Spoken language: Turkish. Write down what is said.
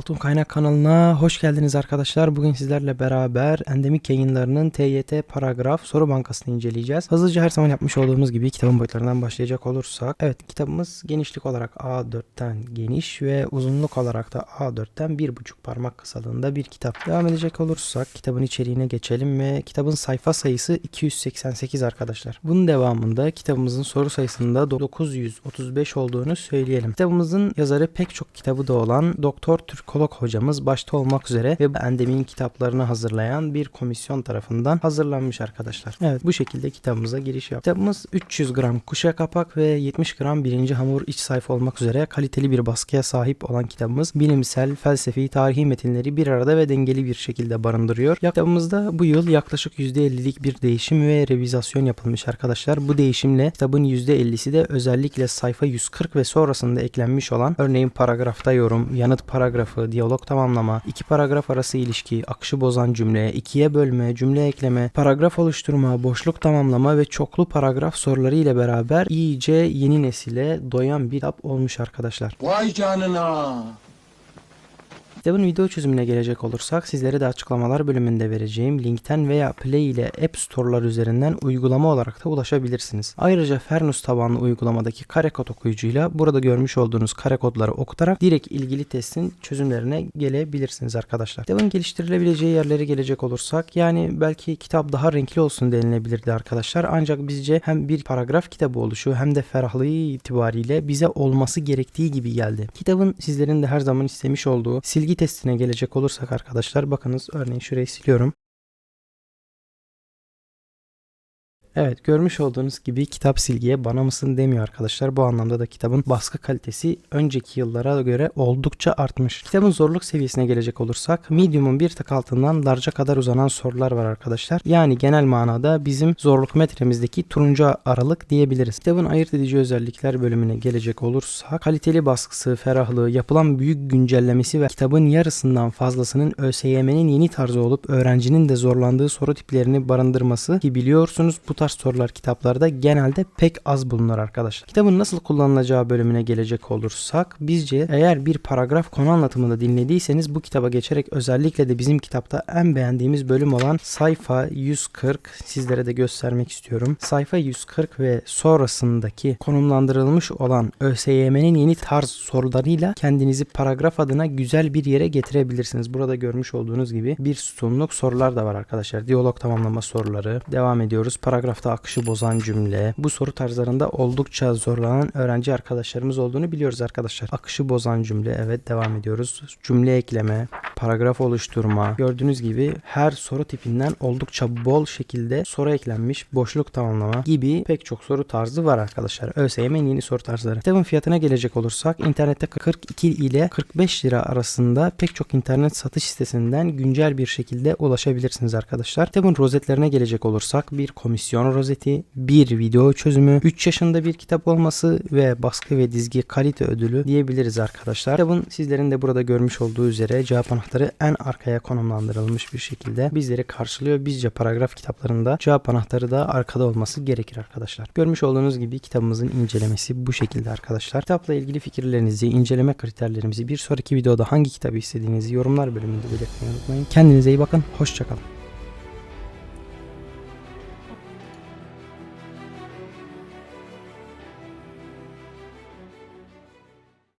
Altın Kaynak kanalına hoş geldiniz arkadaşlar. Bugün sizlerle beraber Endemik yayınlarının TYT paragraf soru bankasını inceleyeceğiz. Hızlıca her zaman yapmış olduğumuz gibi kitabın boyutlarından başlayacak olursak. Evet kitabımız genişlik olarak A4'ten geniş ve uzunluk olarak da A4'ten 1,5 parmak kısalığında bir kitap. Devam edecek olursak kitabın içeriğine geçelim ve kitabın sayfa sayısı 288 arkadaşlar. Bunun devamında kitabımızın soru sayısında 935 olduğunu söyleyelim. Kitabımızın yazarı pek çok kitabı da olan Doktor Türkolog hocamız başta olmak üzere ve Endemik'in kitaplarını hazırlayan bir komisyon tarafından hazırlanmış arkadaşlar. Evet bu şekilde kitabımıza giriş yap. Kitabımız 300 gram kuşa kapak ve 70 gram birinci hamur iç sayfa olmak üzere kaliteli bir baskıya sahip olan kitabımız bilimsel, felsefi, tarihi metinleri bir arada ve dengeli bir şekilde barındırıyor. Kitabımızda bu yıl yaklaşık %50'lik bir değişim ve revizasyon yapılmış arkadaşlar. Bu değişimle kitabın %50'si de özellikle sayfa 140 ve sonrasında eklenmiş olan örneğin paragrafta yorum, yanıt paragrafı, diyalog tamamlama, iki paragraf arası ilişki, akışı bozan cümle, ikiye bölme, cümle ekleme, paragraf oluşturma, boşluk tamamlama ve çoklu paragraf soruları ile beraber iyice yeni nesile doyan bir kitap olmuş arkadaşlar. Vay canına. Kitabın video çözümüne gelecek olursak sizlere de açıklamalar bölümünde vereceğim linkten veya Play ile App Store'lar üzerinden uygulama olarak da ulaşabilirsiniz. Ayrıca Fernus tabanlı uygulamadaki kare kod okuyucuyla burada görmüş olduğunuz kare kodları okutarak direkt ilgili testin çözümlerine gelebilirsiniz arkadaşlar. Kitabın geliştirilebileceği yerlere gelecek olursak yani belki kitap daha renkli olsun denilebilirdi arkadaşlar. Ancak bizce hem bir paragraf kitabı oluşu hem de ferahlığı itibariyle bize olması gerektiği gibi geldi. Kitabın sizlerin de her zaman istemiş olduğu silgi testine gelecek olursak arkadaşlar bakınız örneğin şurayı siliyorum. Evet görmüş olduğunuz gibi kitap silgiye bana mısın demiyor arkadaşlar. Bu anlamda da kitabın baskı kalitesi önceki yıllara göre oldukça artmış. Kitabın zorluk seviyesine gelecek olursak medium'un bir tık altından large'a kadar uzanan sorular var arkadaşlar. Yani genel manada bizim zorluk metremizdeki turuncu aralık diyebiliriz. Kitabın ayırt edici özellikler bölümüne gelecek olursak kaliteli baskısı, ferahlığı, yapılan büyük güncellemesi ve kitabın yarısından fazlasının ÖSYM'nin yeni tarzı olup öğrencinin de zorlandığı soru tiplerini barındırması ki biliyorsunuz bu tarz sorular kitaplarda genelde pek az bulunur arkadaşlar. Kitabın nasıl kullanılacağı bölümüne gelecek olursak bizce eğer bir paragraf konu anlatımını dinlediyseniz bu kitaba geçerek özellikle de bizim kitapta en beğendiğimiz bölüm olan sayfa 140 sizlere de göstermek istiyorum. Sayfa 140 ve sonrasındaki konumlandırılmış olan ÖSYM'nin yeni tarz sorularıyla kendinizi paragraf adına güzel bir yere getirebilirsiniz. Burada görmüş olduğunuz gibi bir sütunluk sorular da var arkadaşlar. Diyalog tamamlama soruları. Devam ediyoruz. Paragrafta akışı bozan cümle. Bu soru tarzlarında oldukça zorlanan öğrenci arkadaşlarımız olduğunu biliyoruz arkadaşlar. Akışı bozan cümle. Evet devam ediyoruz. Cümle ekleme, paragraf oluşturma. Gördüğünüz gibi her soru tipinden oldukça bol şekilde soru eklenmiş. Boşluk tamamlama gibi pek çok soru tarzı var arkadaşlar. ÖSYM'nin yeni soru tarzları. Kitabın fiyatına gelecek olursak internette 42 ile 45 lira arasında pek çok internet satış sitesinden güncel bir şekilde ulaşabilirsiniz arkadaşlar. Kitabın rozetlerine gelecek olursak bir komisyon rozeti, bir video çözümü, 3 yaşında bir kitap olması ve baskı ve dizgi kalite ödülü diyebiliriz arkadaşlar. Kitabın sizlerin de burada görmüş olduğu üzere cevap anahtarı en arkaya konumlandırılmış bir şekilde bizleri karşılıyor. Bizce paragraf kitaplarında cevap anahtarı da arkada olması gerekir arkadaşlar. Görmüş olduğunuz gibi kitabımızın incelemesi bu şekilde arkadaşlar. Kitapla ilgili fikirlerinizi, inceleme kriterlerimizi bir sonraki videoda hangi kitabı istediğinizi yorumlar bölümünde belirtmeyi unutmayın. Kendinize iyi bakın. Hoşçakalın.